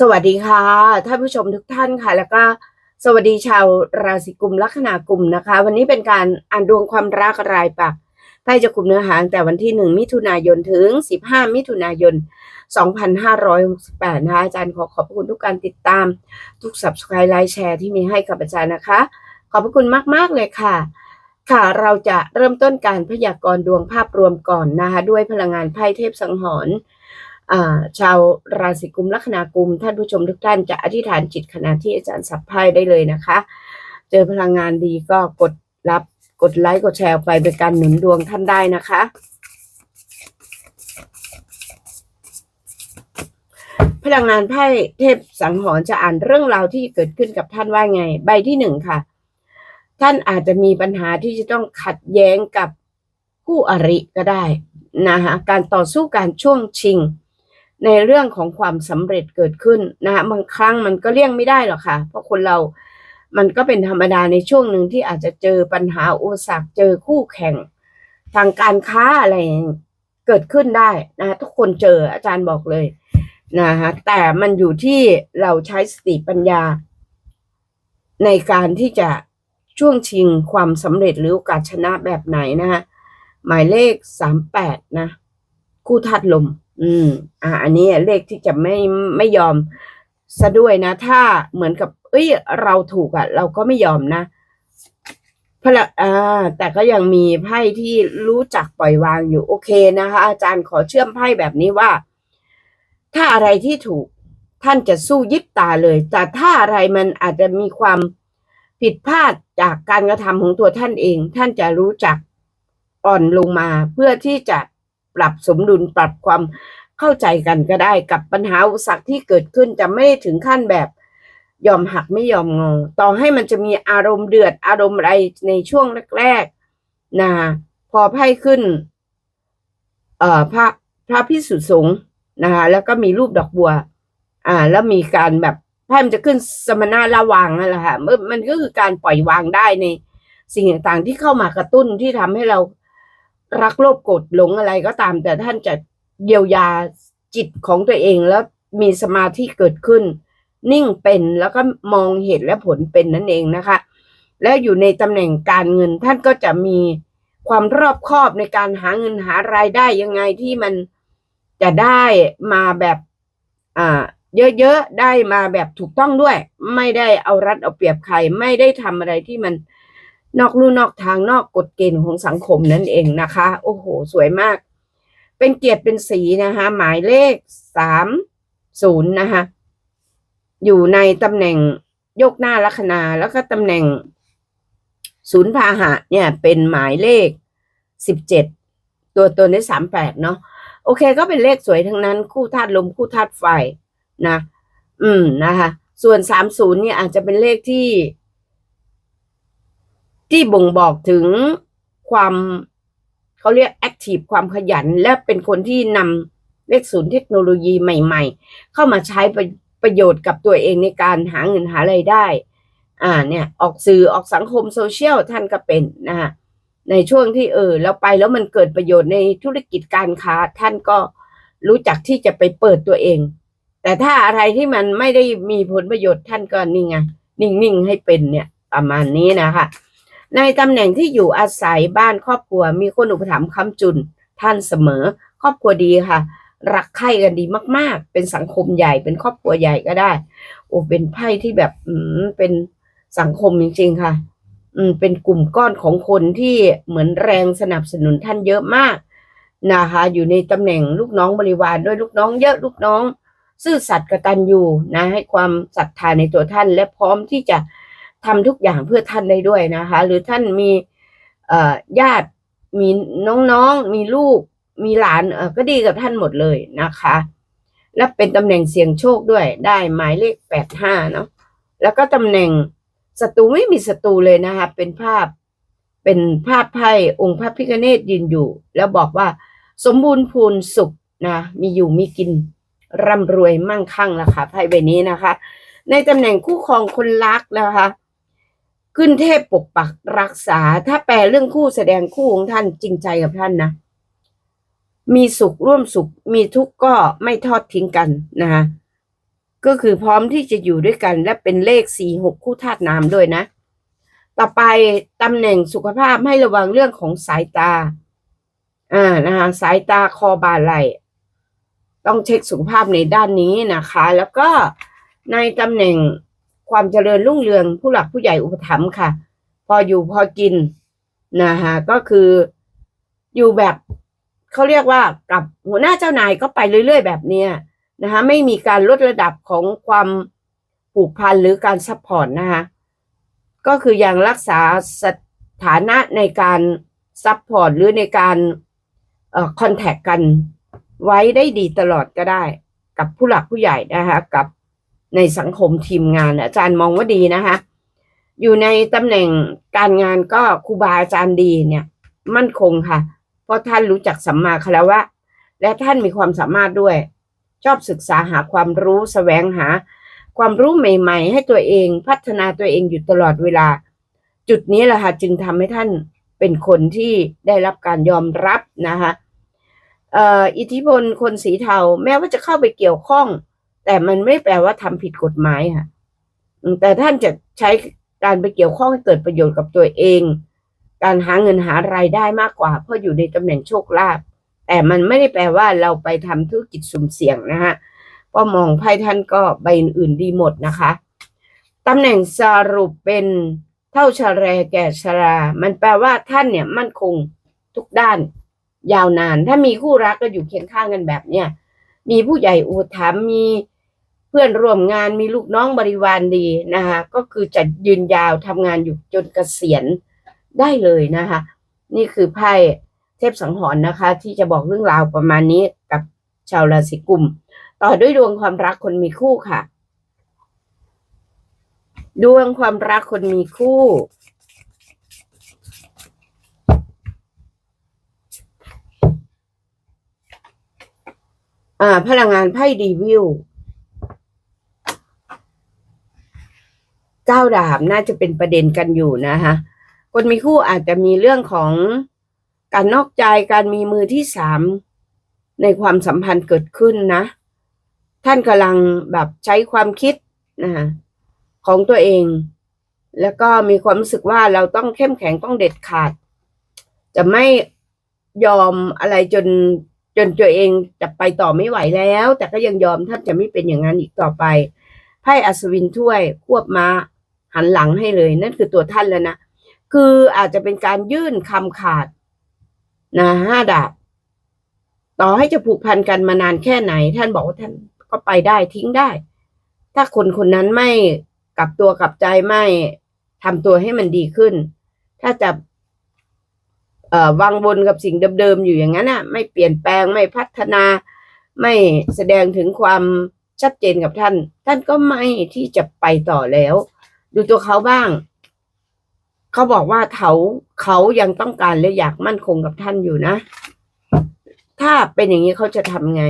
สวัสดีค่ะท่านผู้ชมทุกท่านค่ะ แล้วก็สวัสดีชาวราศีกุมลัคนากลุ่มนะคะ วันนี้เป็นการอ่านดวงความรักรายปักไพ่จะกลุ่มเนื้อหาตั้งแต่วันที่1มิถุนายนถึง15มิถุนายน2568นะคะอาจารย์ขอขอบคุณทุกการติดตาม ทุก subscribe ไลค์แชร์ที่มีให้กับอาจารย์นะคะ ขอบพระคุณมาก ๆ เลยค่ะ ค่ะเราจะเริ่มต้นการพยากรณ์ดวงภาพรวมก่อนนะคะด้วยพลังงานไพ่เทพสังหรณ์ ชาวราศีกุมลัคนากุม ท่านผู้ชมทุกท่านจะอธิษฐานจิตขณะที่อาจารย์สับไพ่ได้เลยนะคะ เจอพลังงานดีก็กดรับกดไลค์กดแชร์ไปเป็นการหนุนดวงท่านได้นะคะ พลังงานไพ่เทพสังหรณ์จะอ่านเรื่องราวที่เกิดขึ้นกับท่านว่าไง ใบที่หนึ่งค่ะ ท่านอาจจะมีปัญหาที่จะต้องขัดแย้งกับคู่อริก็ได้นะคะการต่อสู้การช่วงชิง ในเรื่องของความสำเร็จเกิดขึ้นนะคะบางครั้งมันก็เลี่ยงไม่ได้หรอกค่ะ เพราะคนเรา มันก็เป็นธรรมดาในช่วงหนึ่งที่อาจจะเจอปัญหาอุปสรรคเจอคู่แข่ง ทางการค้าอะไรเกิดขึ้นได้นะทุกคนเจออาจารย์บอกเลยนะคะแต่มันอยู่ที่เราใช้สติปัญญา ในการที่จะช่วงชิงความสำเร็จหรือโอกาสชนะแบบไหนนะคะหมายเลขสามแปดนะ คู่ธาตุลม อืม อ่า อันนี้เลขที่จะไม่ไม่ยอมซะด้วยนะ ถ้าเหมือนกับ เอ้ย เราถูกอะ่ะ เราก็ไม่ยอมนะพละอ่า แต่ก็ยังมีไพ่ที่รู้จักปล่อยวางอยู่ โอเคนะคะ อาจารย์ขอเชื่อมไพ่แบบนี้ว่า ถ้าอะไรที่ถูกท่านจะสู้ยิบตาเลย แต่ถ้าอะไรมันอาจจะมีความผิดพลาดจากการกระทำของตัวท่านเอง ท่านจะรู้จักอ่อนลงมาเพื่อที่จะ ปรับสมดุลปรับความเข้าใจกันก็ได้กับปัญหาอุปสรรคที่เกิดขึ้นจะไม่ได้ถึงขั้นแบบยอมหักไม่ยอมงอ ต่อให้มันจะมีอารมณ์เดือดอารมณ์อะไรในช่วงแรกๆนะพอไพ่ขึ้น เอ่อพระพระพิสุสงฆ์นะคะแล้วก็มีรูปดอกบัว อ่า แล้วมีการแบบไพ่มันจะขึ้นสมณะระวังนั่นแหละค่ะมันก็คือการปล่อยวางได้ในสิ่งต่างๆที่เข้ามากระตุ้นที่ทำให้เรา รักโลภโกรธหลงอะไรก็ตาม แต่ท่านจะเยียวยาจิตของตัวเองแล้วมีสมาธิเกิดขึ้น นิ่งเป็นแล้วก็มองเหตุและผลเป็นนั่นเองนะคะ และอยู่ในตำแหน่งการเงินท่านก็จะมีความรอบคอบในการหาเงินหารายได้ยังไงที่มันจะได้มาแบบอ่าเยอะๆได้มาแบบถูกต้องด้วย ไม่ได้เอารัดเอาเปรียบใครไม่ได้ทำอะไรที่มัน นอกลู่นอกทางนอกกฎเกณฑ์ของสังคมนั่นเองนะคะ โอ้โห สวยมาก เป็นเกียรติเป็นสีนะคะ หมายเลขสามศูนย์นะคะอยู่ในตำแหน่งยกหน้าลัคนาแล้วก็ตำแหน่งศูนย์พาหะเนี่ยเป็นหมายเลขสิบเจ็ดตัวตัวนี้สามแปดเนาะโอเค ก็เป็นเลขสวยทั้งนั้น คู่ธาตุลมคู่ธาตุไฟนะ อืมนะคะ ส่วนสามศูนย์เนี่ยอาจจะเป็นเลขที่ ที่บ่งบอกถึงความเขาเรียกแอคทีฟความขยัน และเป็นคนที่นำเลขศูนย์เทคโนโลยีใหม่ ๆ เข้ามาใช้ประประโยชน์กับตัวเองในการหาเงินหาไรายได้ อ่าเนี่ย ออกสื่อออกสังคมโซเชียลท่านก็เป็นนะคะในช่วงที่เออแล้วไปแล้วมันเกิดประโยชน์ในธุรกิจการค้า ท่านก็รู้จักที่จะไปเปิดตัวเอง แต่ถ้าอะไรที่มันไม่ได้มีผลประโยชน์ท่านก็นิ่งไงนิ่งๆให้เป็นเนี่ยประมาณนี้นะคะ ในตำแหน่งที่อยู่อาศัยบ้านครอบครัว มีคนอุปถัมภ์ค้ำจุนท่านเสมอ ครอบครัวดีค่ะ รักใคร่กันดีมาก ๆ เป็นสังคมใหญ่เป็นครอบครัวใหญ่ก็ได้โอ้เป็นไพ่ที่แบบอืมเป็นสังคมจริง ๆ ค่ะ อืมเป็นกลุ่มก้อนของคนที่เหมือนแรงสนับสนุนท่านเยอะมากนะคะ อยู่ในตำแหน่งลูกน้องบริวารด้วยลูกน้องเยอะลูกน้อง ซื่อสัตย์กตัญญูนะ ให้ความศรัทธาในตัวท่านและพร้อมที่จะ ทำทุกอย่างเพื่อท่านได้ด้วยนะคะ หรือท่านมีญาติมีน้องๆ มีลูก มีหลานก็ดีกับท่านหมดเลยนะคะ และเป็นตำแหน่งเสี่ยงโชคด้วยได้หมายเลขแปดห้าเนาะแล้วก็ตำแหน่งศัตรูไม่มีศัตรูเลยนะคะ เป็นภาพเป็นภาพไพ่องค์พระพิฆเนศยืนอยู่ แล้วบอกว่าสมบูรณ์พูนสุขนะมีอยู่มีกินร่ำรวยมั่งคั่งละค่ะไพ่ใบนี้นะคะ ในตำแหน่งคู่ครองคนรักนะคะ ขึ้นเทพปกปักรักษา ถ้าแปลเรื่องคู่แสดงคู่ของท่านจริงใจกับท่านนะ มีสุขร่วมสุข มีทุกข์ก็ไม่ทอดทิ้งกันนะคะก็คือพร้อมที่จะอยู่ด้วยกันและเป็นเลขสี่หกคู่ธาตุน้ำด้วยนะ ต่อไปตำแหน่งสุขภาพให้ระวังเรื่องของสายตา อ่านะคะสายตาคอบ่าไหลต้องเช็คสุขภาพในด้านนี้นะคะ แล้วก็ในตำแหน่ง ความเจริญรุ่งเรืองผู้หลักผู้ใหญ่อุปถัมภ์ค่ะ พออยู่พอกินนะคะก็คืออยู่แบบเขาเรียกว่ากับหัวหน้าเจ้านายก็ไปเรื่อยๆ แบบเนี้ยนะคะไม่มีการลดระดับของความผูกพันหรือการซัพพอร์ตนะคะก็คือยังรักษาสถานะในการซัพพอร์ตหรือในการคอนแทคกันไว้ได้ดีตลอดก็ได้ กับผู้หลักผู้ใหญ่นะคะกับ ในสังคมทีมงาน อาจารย์มองว่าดีนะคะ อยู่ในตำแหน่งการงานก็ครูบาอาจารย์ดีเนี่ย มั่นคงค่ะ เพราะท่านรู้จักสัมมาคารวะ และท่านมีความสามารถด้วย ชอบศึกษาหาความรู้แสวงหา ความรู้ใหม่ ๆ ให้ตัวเองพัฒนาตัวเองอยู่ตลอดเวลา จุดนี้แหละค่ะจึงทำให้ท่านเป็นคนที่ได้รับการยอมรับนะคะอออิทธิพลคนสีเทาแม้ว่าจะเข้าไปเกี่ยวข้อง แต่มันไม่แปลว่าทำผิดกฎหมายค่ะ แต่ท่านจะใช้การไปเกี่ยวข้องให้เกิดประโยชน์กับตัวเอง การหาเงินหารายได้มากกว่า เพราะอยู่ในตำแหน่งโชคลาภแต่มันไม่ได้แปลว่าเราไปทำธุรกิจสุ่มเสี่ยงนะฮะพราะมองไพ่ท่านก็ใบอื่นๆดีหมดนะคะตำแหน่งสรุปเป็นเท่าชะแรแก่ชรา มันแปลว่าท่านเนี่ยมั่นคงทุกด้าน ยาวนาน ถ้ามีคู่รักก็อยู่เคียงข้างกันแบบเนี้ยมีผู้ใหญ่อุปถัมภ์มี พื่อนร่วมงานมีลูกน้องบริวารดีนะคะก็คือจะยืนยาวทำงานอยู่จนเกษียณได้เลยนะคะ นี่คือไพ่เทพสังหรณ์นะคะ ที่จะบอกเรื่องราวประมาณนี้กับชาวราศีกุม ต่อด้วยดวงความรักคนมีคู่ค่ะ ดวงความรักคนมีคู่ อ่าพลังงานไพ่ดีวิว เก้าดาบน่าจะเป็นประเด็นกันอยู่นะคะคนมีคู่อาจจะมีเรื่องของการนอกใจการมีมือที่สามในความสัมพันธ์เกิดขึ้นนะ ท่านกำลังแบบใช้ความคิดนะะของตัวเอง แล้วก็มีความรู้สึกว่าเราต้องเข้มแข็งต้องเด็ดขาด จะไม่ยอมอะไรจนจนตัวเองจะไปต่อไม่ไหวแล้ว แต่ก็ยังยอมท่านจะไม่เป็นอย่างนั้นอีกต่อไปไพ่อัศวินถ้วยควบม้า หันหลังให้เลย นั่นคือตัวท่านแล้วนะ คืออาจจะเป็นการยื่นคำขาดนะห้าดาบ ต่อให้จะผูกพันกันมานานแค่ไหน ท่านบอกว่าท่านก็ไปได้ทิ้งได้ ถ้าคนคนนั้นไม่กลับตัวกลับใจไม่ทำตัวให้มันดีขึ้น ถ้าจะเอ่อวางบนกับสิ่งเดิมๆอยู่อย่างนั้นอะ ไม่เปลี่ยนแปลงไม่พัฒนา ไม่แสดงถึงความชัดเจนกับท่าน ท่านก็ไม่ที่จะไปต่อแล้ว ดูตัวเขาบ้าง เขาบอกว่าเขาเขายังต้องการและอยากมั่นคงกับท่านอยู่นะ ถ้าเป็นอย่างนี้เขาจะทำไง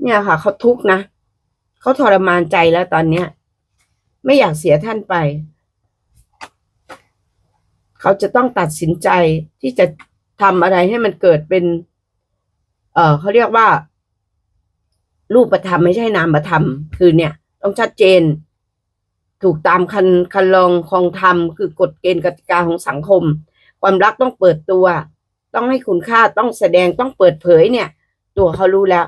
เนี่ยค่ะ เขาทุกข์นะเขาทรมานใจแล้วตอนเนี้ย ไม่อยากเสียท่านไป เขาจะต้องตัดสินใจที่จะทำอะไรให้มันเกิดเป็น เออเขาเรียกว่า รูปธรรมไม่ใช่นามธรรมคือเนี่ย ต้องชัดเจน ถูกตามคันคันลองคองธรรมคือกฎเกณฑ์กติกาของสังคม ความรักต้องเปิดตัว ต้องให้คุณค่าต้องแสดงต้องเปิดเผยเนี่ย ตัวเขารู้แล้ว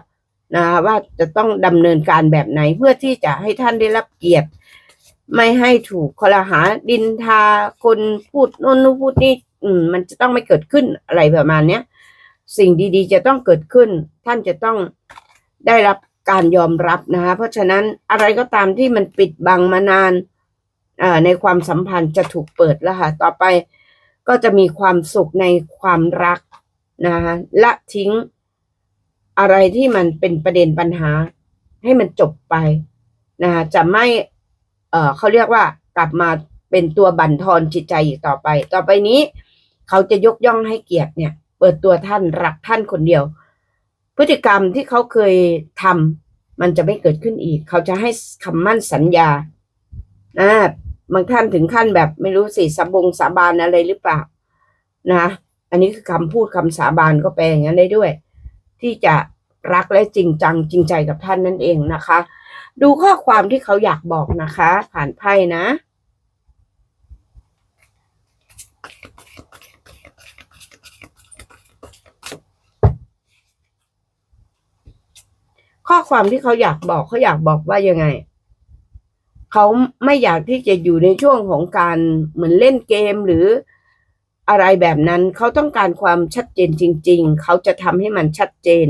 นะว่าจะต้องดำเนินการแบบไหนเพื่อที่จะให้ท่านได้รับเกียรติ ไม่ให้ถูกคอลหาดินทาคนพูดโน่นนู่นพูดนี่อืมมันจะต้องไม่เกิดขึ้นอะไรประมาณเนี้ยสิ่งดีๆ จะต้องเกิดขึ้น ท่านจะต้องได้รับ การยอมรับนะคะเพราะฉะนั้นอะไรก็ตามที่มันปิดบังมานานในความสัมพันธ์จะถูกเปิดแล้วค่ะต่อไปก็จะมีความสุขในความรักนะคะละทิ้งอะไรที่มันเป็นประเด็นปัญหาให้มันจบไปนะคะจะไม่เออเขาเรียกว่ากลับมาเป็นตัวบั่นทอนจิตใจอีกต่อไป ต่อไปนี้ เขาจะยกย่องให้เกียรติเนี่ย เปิดตัวท่านรักท่านคนเดียว พฤติกรรมที่เขาเคยทำมันจะไม่เกิดขึ้นอีก เขาจะให้คำมั่นสัญญาอ่าบางท่านถึงขั้นแบบไม่รู้สิสาบงสาบานอะไรหรือเปล่านะอันนี้คือคำพูดคำสาบานก็แปลอย่างนั้นได้ด้วย ที่จะรักและจริงจังจริงใจกับท่านนั่นเองนะคะ ดูข้อความที่เขาอยากบอกนะคะ ผ่านไพ่นะ ข้อความที่เขาอยากบอกเขาอยากบอกว่ายังไง เขาไม่อยากที่จะอยู่ในช่วงของการเหมือนเล่นเกมหรืออะไรแบบนั้นเขาต้องการความชัดเจนจริง ๆ เขาจะทำให้มันชัดเจน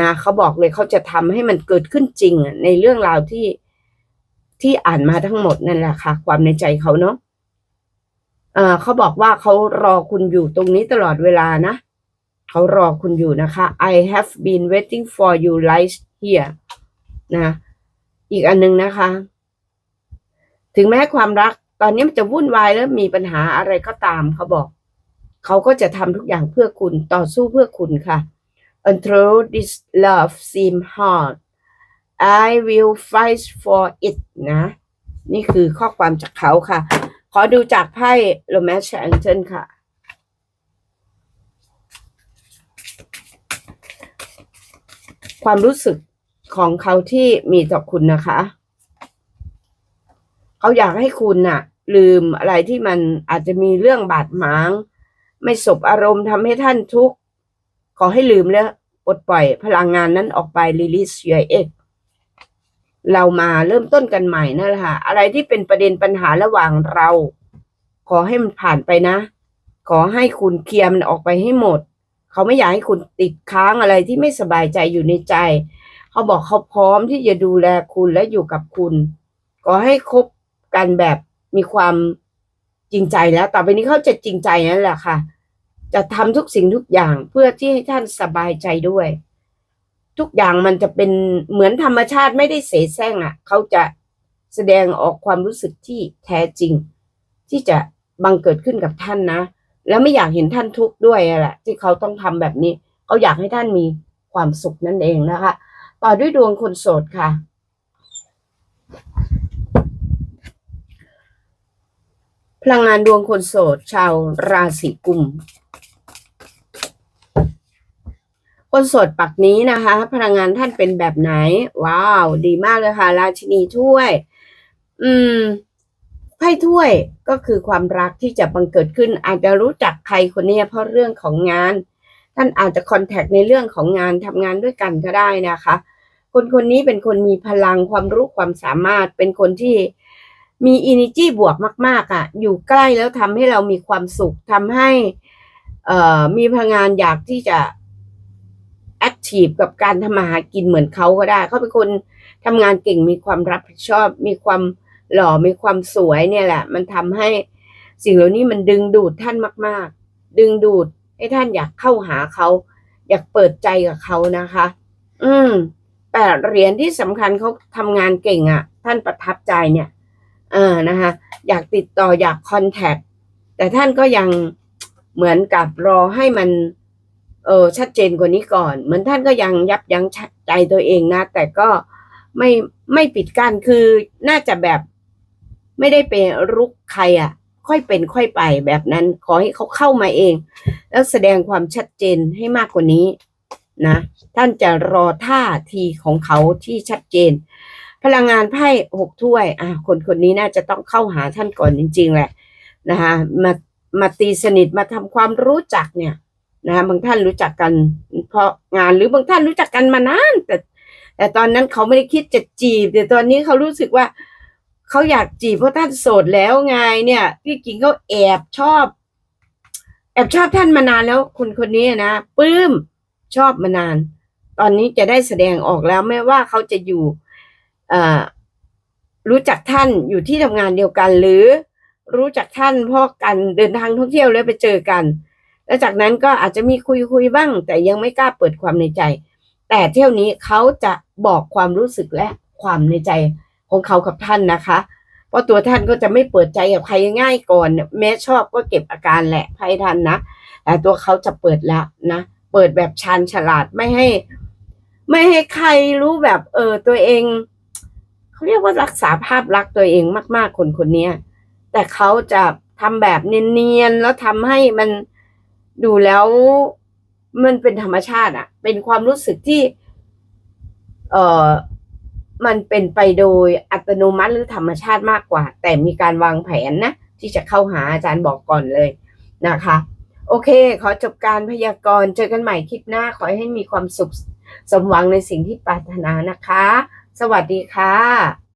นะเขาบอกเลยเขาจะทำให้มันเกิดขึ้นจริงในเรื่องราวที่ที่อ่านมาทั้งหมดนั่นแหละค่ะ ความในใจเขาเนาะเออเขาบอกว่าเขารอคุณอยู่ตรงนี้ตลอดเวลานะ เขารอคุณอยู่นะคะ I have been waiting for you right here นะอีกอันหนึงนะคะ ถึงแม้ความรักตอนนี้มันจะวุ่นวายแล้วมีปัญหาอะไรก็ตามเขาบอก เขาก็จะทำทุกอย่างเพื่อคุณต่อสู้เพื่อคุณค่ะ Although this love seem hard I will fight for it นะ นี่คือข้อความจากเขาค่ะ ขอดูจากไพ่ Romance Angel ค่ะ ความรู้สึก ของเขาที่มีต่อคุณนะคะ เขาอยากให้คุณน่ะ ลืมอะไรที่มันอาจจะมีเรื่องบาดหมาง ไม่สบอารมณ์ทำให้ท่านทุกข์ ขอให้ลืมแล้วปลดปล่อยพลังงานนั้นออกไป release your ex เรามาเริ่มต้นกันใหม่นั่นแหละค่ะ อะไรที่เป็นประเด็นปัญหาระหว่างเรา ขอให้มันผ่านไปนะ ขอให้คุณเคลียร์มันออกไปให้หมด เขาไม่อยากให้คุณติดค้างอะไรที่ไม่สบายใจอยู่ในใจ เขาบอกเขาพร้อมที่จะดูแลคุณและอยู่กับคุณขอให้คบกันแบบมีความจริงใจแล้ว ต่อไปนี้เขาจะจริงใจนั่นแหละค่ะ จะทำทุกสิ่งทุกอย่างเพื่อที่ให้ท่านสบายใจด้วย ทุกอย่างมันจะเป็นเหมือนธรรมชาติไม่ได้เสแสร้งอะ เขาจะแสดงออกความรู้สึกที่แท้จริง ที่จะบังเกิดขึ้นกับท่านนะ แล้วไม่อยากเห็นท่านทุกข์ด้วยแหละที่เขาต้องทำแบบนี้ เขาอยากให้ท่านมีความสุขนั่นเองนะคะ ต่อด้วยดวงคนโสดค่ะ พลังงานดวงคนโสด ชาวราศีกุม คนโสดปักนี้นะคะ พลังงานท่านเป็นแบบไหน ว้าว ดีมากเลยค่ะ ราชินีถ้วย อืมไพ่ถ้วยก็คือความรักที่จะบังเกิดขึ้นอาจจะรู้จักใครคนนี้เพราะเรื่องของงาน ท่านอาจจะคอนแทคในเรื่องของงานทำงานด้วยกันก็ได้นะคะ คนคนนี้เป็นคนมีพลังความรู้ความสามารถ เป็นคนที่มีอินิจีบวกมาก ๆอะ อยู่ใกล้แล้วทำให้เรามีความสุขทำให้มีพลังงานอยากที่จะแอคทีฟกับการทำมาหากินเหมือนเขาก็ได้ เขาเป็นคนทำงานเก่งมีความรับผิดชอบ มีความหล่อมีความสวยเนี่ยแหละ มันทำให้สิ่งเหล่านี้มันดึงดูดท่านมาก ๆ ดึงดูด ให้ท่านอยากเข้าหาเขาอยากเปิดใจกับเขานะคะ อืมแต่เหรียญที่สำคัญเขาทำงานเก่งอะ่ะ ท่านประทับใจเนี่ย เออนะคะ อยากติดต่ออยากคอนแทคแต่ท่านก็ยังเหมือนกับรอให้มัน เออชัดเจนกว่านี้ก่อน เหมือนท่านก็ยังยับยั้งใจตัวเองนะ แต่ก็ไม่ไม่ปิดกั้นคือน่าจะแบบ ไม่ได้ไปรุกใครอะ่ะ ค่อยเป็นค่อยไปแบบนั้น ขอให้เขาเข้ามาเอง แล้วแสดงความชัดเจนให้มากกว่านี้นะ ท่านจะรอท่าทีของเขาที่ชัดเจน พลังงานไพ่หกถ้วย อะคนคนนี้น่าจะต้องเข้าหาท่านก่อนจริง ๆ แหละนะคะมามาตีสนิทมาทำความรู้จักเนี่ยนะคะบางท่านรู้จักกันเพราะงานหรือบางท่านรู้จักกันมานานแต่แต่ตอนนั้นเขาไม่ได้คิดจะจีบ แต่ตอนนี้เขารู้สึกว่า เขาอยากจีบเพราะท่านโสดแล้วไงเนี่ย พี่กิ่งเขาแอบชอบ แอบชอบท่านมานานแล้วคนคนนี้นะปลื้มชอบมานาน ตอนนี้จะได้แสดงออกแล้วไม่ว่าเขาจะอยู่รู้จักท่านอยู่ที่ทำงานเดียวกัน หรือรู้จักท่านเพราะกันเดินทางท่องเที่ยวแล้วไปเจอกัน แล้วจากนั้นก็อาจจะมีคุยคุยบ้าง แต่ยังไม่กล้าเปิดความในใจ แต่เที่ยวนี้เขาจะบอกความรู้สึกและความในใจ ของเขากับท่านนะคะ เพราะตัวท่านก็จะไม่เปิดใจกับใครง่ายก่อน แม้ชอบก็เก็บอาการแหละให้ท่านนะแต่ตัวเขาจะเปิดแล้วนะเปิดแบบชาญฉลาดไม่ให้ ไม่ให้ใครรู้แบบเออตัวเองเขาเรียกว่ารักษาภาพลักษณ์ตัวเองมากๆคนคนนี้แต่เขาจะทำแบบเนียนๆแล้วทำให้มันดูแล้วมันเป็นธรรมชาติอะเป็นความรู้สึกที่ เออ มันเป็นไปโดยอัตโนมัติหรือธรรมชาติมากกว่า แต่มีการวางแผนนะ ที่จะเข้าหาอาจารย์บอกก่อนเลยนะคะ โอเค ขอจบการพยากรณ์เจอกันใหม่คลิปหน้าขอให้มีความสุขสมหวังในสิ่งที่ปรารถนานะคะ สวัสดีค่ะ